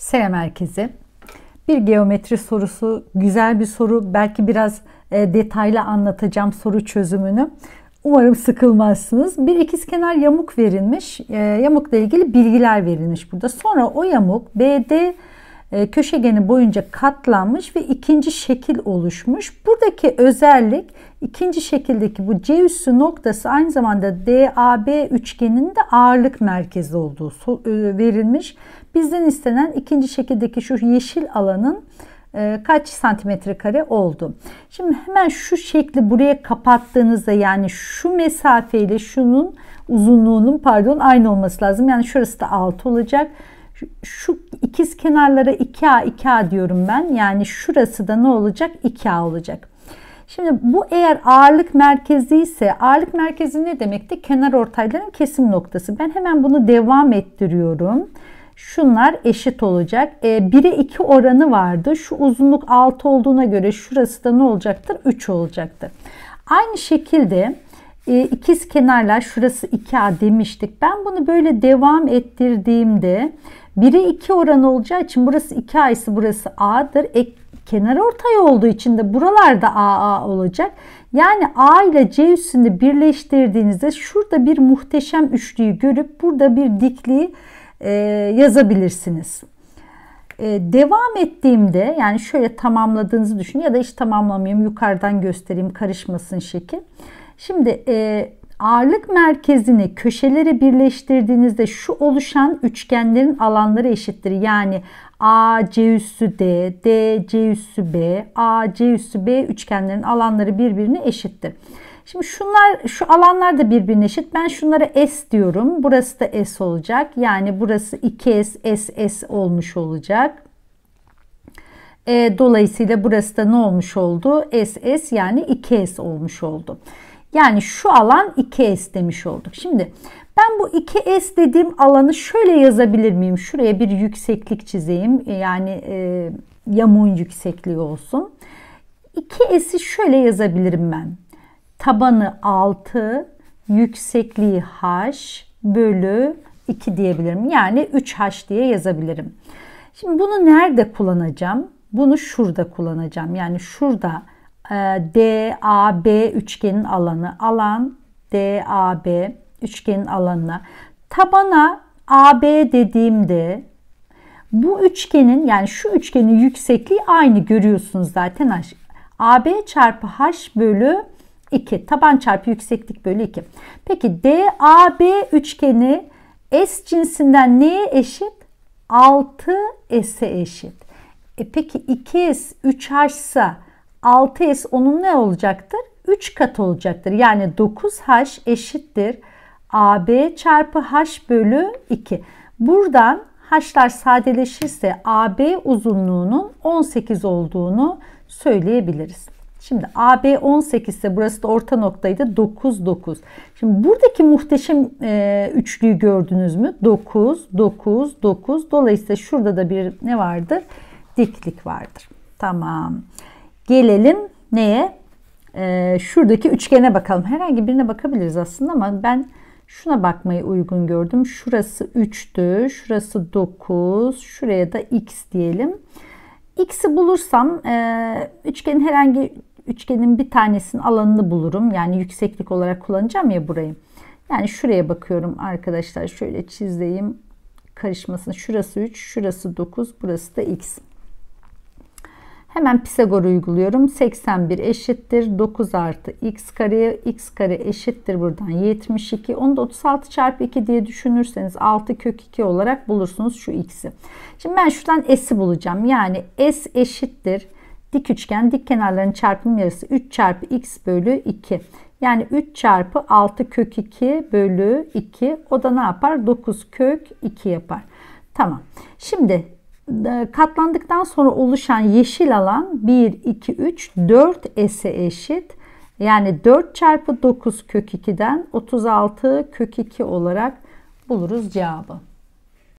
Selam herkese. Bir geometri sorusu, güzel bir soru. Belki biraz e, detaylı anlatacağım soru çözümünü. Umarım sıkılmazsınız. Bir ikizkenar yamuk verilmiş. E, yamukla ilgili bilgiler verilmiş burada. Sonra o yamuk BD köşegeni boyunca katlanmış ve ikinci şekil oluşmuş. Buradaki özellik ikinci şekildeki bu C üssü noktası aynı zamanda DAB üçgeninin de ağırlık merkezi olduğu e, verilmiş. Bizden istenen ikinci şekildeki şu yeşil alanın e, kaç santimetre kare oldu. Şimdi hemen şu şekli buraya kapattığınızda yani şu mesafeyle şunun uzunluğunun pardon aynı olması lazım. Yani şurası da 6 olacak şu ikiz kenarlara 2A 2A diyorum ben. Yani şurası da ne olacak? 2A olacak. Şimdi bu eğer ağırlık merkezi ise ağırlık merkezi ne demekti? Kenar ortayların kesim noktası. Ben hemen bunu devam ettiriyorum. Şunlar eşit olacak. E, 1'e 2 oranı vardı. Şu uzunluk 6 olduğuna göre şurası da ne olacaktır? 3 olacaktır. Aynı şekilde e, ikiz kenarlar şurası 2A demiştik. Ben bunu böyle devam ettirdiğimde 1'e 2 oranı olacağı için burası 2A ise burası A'dır. E, kenar ortay olduğu için de buralarda AA olacak. Yani A ile C üstünde birleştirdiğinizde şurada bir muhteşem üçlüyü görüp burada bir dikliği e, yazabilirsiniz. E, devam ettiğimde yani şöyle tamamladığınızı düşünün ya da hiç tamamlamayayım yukarıdan göstereyim karışmasın şekil. Şimdi e, ağırlık merkezini köşelere birleştirdiğinizde şu oluşan üçgenlerin alanları eşittir. Yani A C üssü D, D C üssü B, A C üssü B üçgenlerin alanları birbirine eşittir. Şimdi şunlar şu alanlar da birbirine eşit. Ben şunlara S diyorum. Burası da S olacak. Yani burası 2S S S olmuş olacak. E, dolayısıyla burası da ne olmuş oldu? S S yani 2S olmuş oldu. Yani şu alan 2S demiş olduk. Şimdi ben bu 2S dediğim alanı şöyle yazabilir miyim? Şuraya bir yükseklik çizeyim. Yani e, yamuğun yüksekliği olsun. 2S'i şöyle yazabilirim ben. Tabanı 6, yüksekliği H bölü 2 diyebilirim. Yani 3H diye yazabilirim. Şimdi bunu nerede kullanacağım? Bunu şurada kullanacağım. Yani şurada e, DAB üçgenin alanı. Alan DAB üçgenin alanına. Tabana AB dediğimde bu üçgenin yani şu üçgenin yüksekliği aynı görüyorsunuz zaten. AB çarpı H bölü 2. Taban çarpı yükseklik bölü 2. Peki DAB üçgeni S cinsinden neye eşit? 6S'e eşit. E peki 2S 3H ise 6S onun ne olacaktır? 3 kat olacaktır. Yani 9H eşittir. AB çarpı H bölü 2. Buradan H'lar sadeleşirse AB uzunluğunun 18 olduğunu söyleyebiliriz. Şimdi AB 18 ise burası da orta noktaydı 9 9. Şimdi buradaki muhteşem e, üçlüyü gördünüz mü? 9 9 9. Dolayısıyla şurada da bir ne vardır? Diklik vardır. Tamam. Gelelim neye? Ee, şuradaki üçgene bakalım. Herhangi birine bakabiliriz aslında ama ben şuna bakmayı uygun gördüm. Şurası 3'tü. Şurası 9. Şuraya da x diyelim. X'i bulursam e, üçgenin herhangi üçgenin bir tanesinin alanını bulurum. Yani yükseklik olarak kullanacağım ya burayı. Yani şuraya bakıyorum arkadaşlar. Şöyle çizeyim karışmasın. Şurası 3, şurası 9, burası da x. Hemen Pisagor uyguluyorum. 81 eşittir 9 artı x kare. x kare eşittir buradan 72. Onu da 36 çarpı 2 diye düşünürseniz 6 kök 2 olarak bulursunuz şu x'i. Şimdi ben şuradan s'i bulacağım. Yani s eşittir. Dik üçgen dik kenarların çarpım yarısı 3 çarpı x bölü 2. Yani 3 çarpı 6 kök 2 bölü 2. O da ne yapar? 9 kök 2 yapar. Tamam. Şimdi e, katlandıktan sonra oluşan yeşil alan 1, 2, 3, 4 S'e eşit. Yani 4 çarpı 9 kök 2'den 36 kök 2 olarak buluruz cevabı.